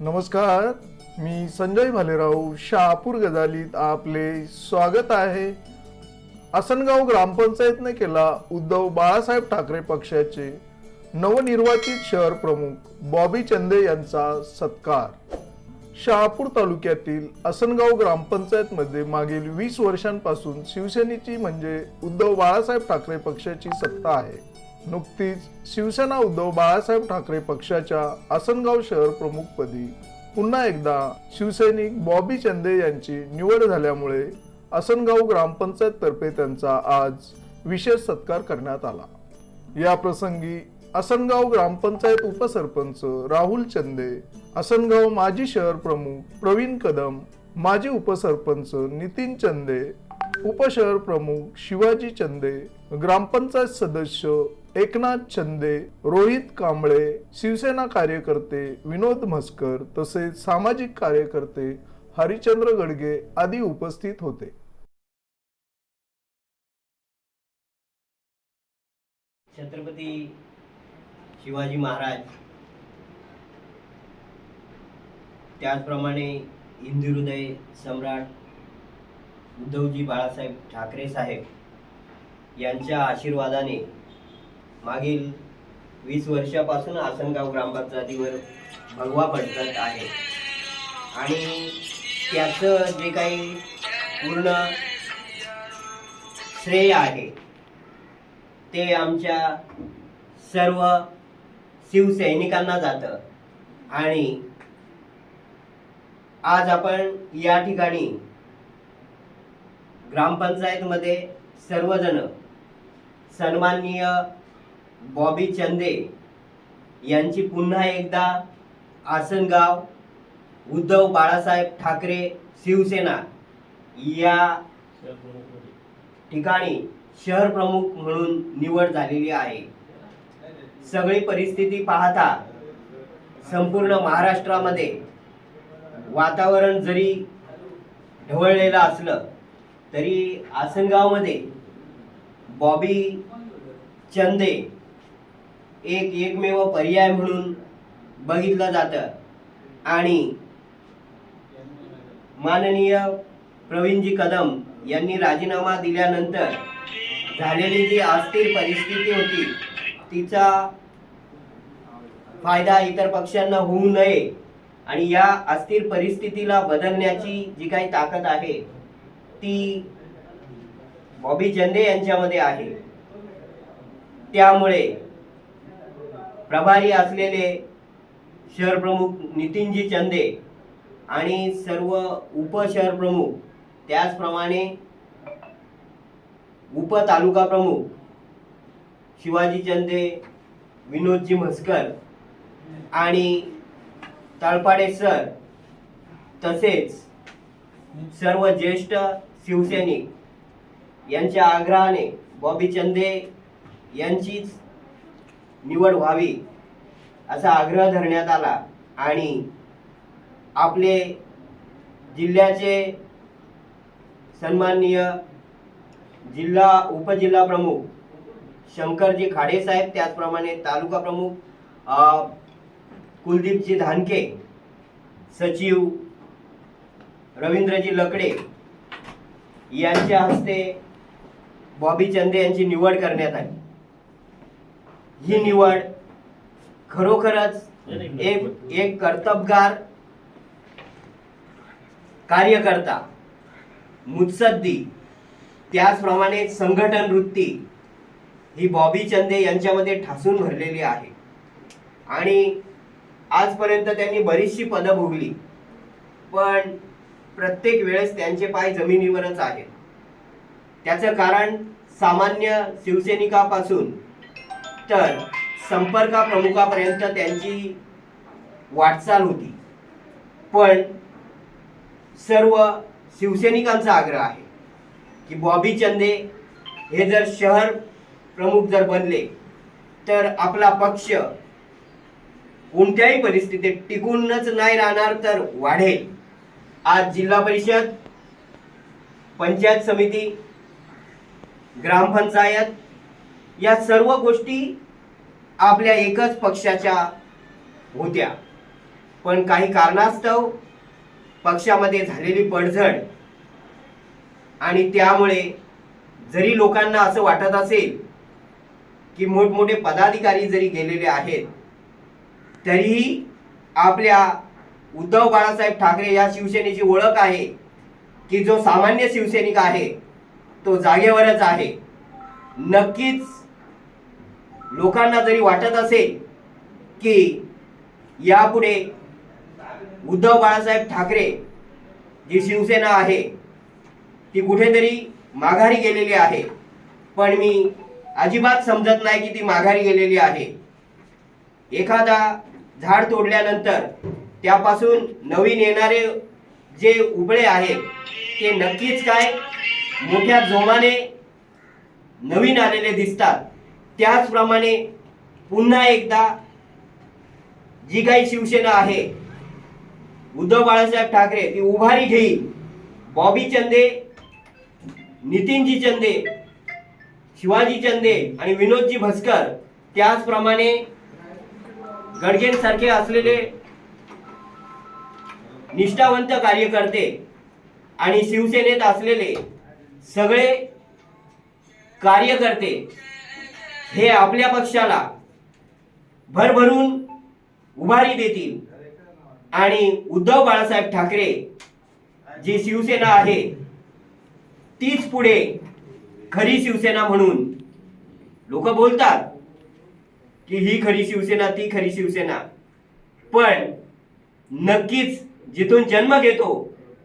नमस्कार मी संजय भालेराव शहापूर गजालीत आपले स्वागत आहे. आसनगाव ग्रामपंचायतने केला उद्धव बाळासाहेब ठाकरे पक्षाचे नवनिर्वाचित शहर प्रमुख बॉबी चंदे यांचा सत्कार. शहापूर तालुक्यातील आसनगाव ग्रामपंचायतमध्ये मागील वीस वर्षांपासून शिवसेनेची म्हणजे उद्धव बाळासाहेब ठाकरे पक्षाची सत्ता आहे. नुकतीच शिवसेना उद्धव बाळासाहेब ठाकरे पक्षाच्या आसनगाव शहर प्रमुखपदी पुन्हा एकदा शिवसैनिक बॉबी चंदे यांची निवड झाल्यामुळे आसनगाव ग्रामपंचायत तर्फे त्यांचा आज विशेष सत्कार करण्यात आला. या प्रसंगी आसनगाव ग्रामपंचायत उपसरपंच राहुल चंदे आसनगाव माजी शहर प्रमुख प्रवीण कदम माजी उपसरपंच नितीन चंदे उपशहर प्रमुख शिवाजी चंदे ग्रामपंचायत सदस्य एकनाथ चंदे रोहित कांबळे शिवसेना कार्यकर्ते विनोद म्हसकर तसेच सामाजिक कार्यकर्ते हरिचंद्र गडगे आदी उपस्थित होते. छत्रपती शिवाजी महाराज त्याचप्रमाणे हिंदू हृदय सम्राट उद्धवजी बाळासाहेब ठाकरे साहेब यांच्या आशीर्वादाने मागील वीस वर्षापासून आसनगाव ग्रामपंचायतीवर भगवा पडत आहे. आणि त्याचं जे काही पूर्ण श्रेय आहे ते आमच्या सर्व शिवसैनिकांना जातं. आणि आज आपण या ठिकाणी ग्रामपंचायतमध्ये सर्वजण सन्माननीय बॉबी चंदे यांची पुन्हा एकदा आसनगाव उद्धव बाळासाहेब ठाकरे शिवसेना या ठिकाणी शहर प्रमुख म्हणून निवड झालेली आहे. सगळी परिस्थिती पाहता संपूर्ण महाराष्ट्रामध्ये वातावरण जरी ढवळलेलं असलं तरी आसनगावमध्ये बॉबी चंदे एक एकमेव पर्याय म्हणून बघितलं जातं. आणि माननीय प्रवीणजी कदम यांनी राजीनामा दिल्यानंतर झालेली जी अस्थिर परिस्थिती होती तिचा फायदा इतर पक्षांना होऊ नये आणि या अस्थिर परिस्थितीला बदलण्याची जी काही ताकद आहे ती बॉबी जंदे यांच्यामध्ये आहे. त्यामुळे प्रभारी असलेले शहर प्रमुख नितीनजी चंदे आणि सर्व उपशहर प्रमुख त्याचप्रमाणे उपतालुका प्रमुख शिवाजी चंदे विनोदजी म्हस्कर आणि तळपाडे सर तसेच सर्व ज्येष्ठ शिवसैनिक यांच्या आग्रहाने बॉबी चंदे यांचीच निवड व्हावी असा आग्रह धरण्यात आला. आणि आपले जिल्ह्याचे सन्माननीय जिल्हा उपजिल्हा प्रमुख शंकरजी खाडे साहेब त्याचप्रमाणे तालुका प्रमुख कुलदीपजी धानके सचिव रवींद्रजी लकडे यांच्या हस्ते बॉबी चंदे यांची निवड करण्यात आली. ही निवड खरोखरच एक एक कर्तबगार कार्यकर्ता मुत्सद्दी त्याचप्रमाणे संघटन वृत्ती ही बॉबी चंदे यांच्यामध्ये ठासून भरलेली आहे. आणि आजपर्यंत त्यांनी बरीचशी पदं भोगली पण प्रत्येक वेळेस त्यांचे पाय जमिनीवरच आहेत. त्याचं कारण सामान्य शिवसैनिकापासून तर संपर्क प्रमुखापर्यंत त्यांची वाटचाल होती. पण सर्व शिवसैनिकांचा आग्रह आहे की बॉबी चंदे हे जर शहर प्रमुख जर बनले तर आपला पक्ष कोणत्याही परिस्थितीत टिकूनच नाही राहणार तर वाढेल. आज जिल्हा परिषद पंचायत समिती ग्रामपंचायत या सर्व गोष्टी आपल्या एकच पक्षाच्या होत्या. पण काही कारणास्तव पक्षामध्ये झालेली पडझड आणि त्यामुळे जरी लोकांना असं वाटत असेल की मोठमोठे पदाधिकारी जरी गेलेले आहेत तरीही आपल्या उद्धव बाळासाहेब ठाकरे या शिवसेनेची ओळख आहे की जो सामान्य शिवसैनिक आहे तो जागेवरच आहे. नक्कीच लोकांना जरी वाटत असेल की यापुढे उद्धव बाळासाहेब ठाकरे जी शिवसेना आहे ती कुठेतरी माघारी गेलेली आहे. पण मी अजिबात समजत नाही की ती माघारी गेलेली आहे. एखादा झाड तोडल्यानंतर त्यापासून नवीन येणारे जे उबळे आहेत ते नक्कीच काय मोठ्या जोमाने नवीन आलेले दिसतात. त्याचप्रमाणे पुन्हा एकदा जी काही शिवसेना आहे उद्धव बाळासाहेब ठाकरे ती उभारी घेईल. बॉबी चंदे नितीनजी चंदे शिवाजी चंदे आणि विनोदजी भस्कर त्याचप्रमाणे गडगेंसारखे असलेले निष्ठावंत कार्यकर्ते आणि शिवसेनेत असलेले सगळे कार्यकर्ते हे आपल्या पक्षाला भरभरून उभारी देतील. आणि उद्धव बाळासाहेब ठाकरे जी शिवसेना आहे तीच पुढे खरी शिवसेना म्हणून लोक बोलतात की ही खरी शिवसेना ती खरी शिवसेना. पण नक्कीच जिथून जन्म घेतो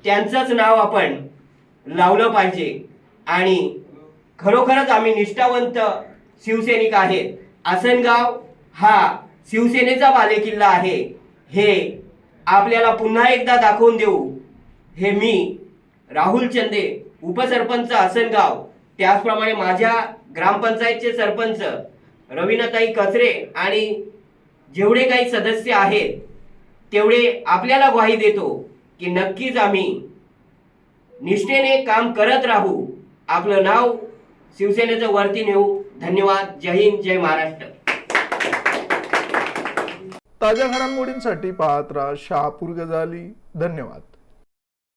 त्यांचंच नाव आपण लावलं पाहिजे. आणि खरोखरच आम्ही निष्ठावंत शिवसैनिक आहेत. आसनगाव हा शिवसेनेचा बालेकिल्ला आहे. हे आपल्याला पुन्हा एकदा दाखवून देऊ. हे मी राहुल चंदे उपसरपंच आसनगाव त्याचप्रमाणे माझ्या ग्रामपंचायतचे सरपंच रवीनाताई कचरे आणि जेवढे काही सदस्य आहेत तेवढे आपल्याला ग्वाही देतो की नक्कीच आम्ही निष्ठेने काम करत राहू. आपलं नाव शिवसेनेचं वरती नेऊ. धन्यवाद. जय हिंद जय महाराष्ट्र. ताज्या घडामोडींसाठी पाहत राहा शहापूर गजाली. धन्यवाद.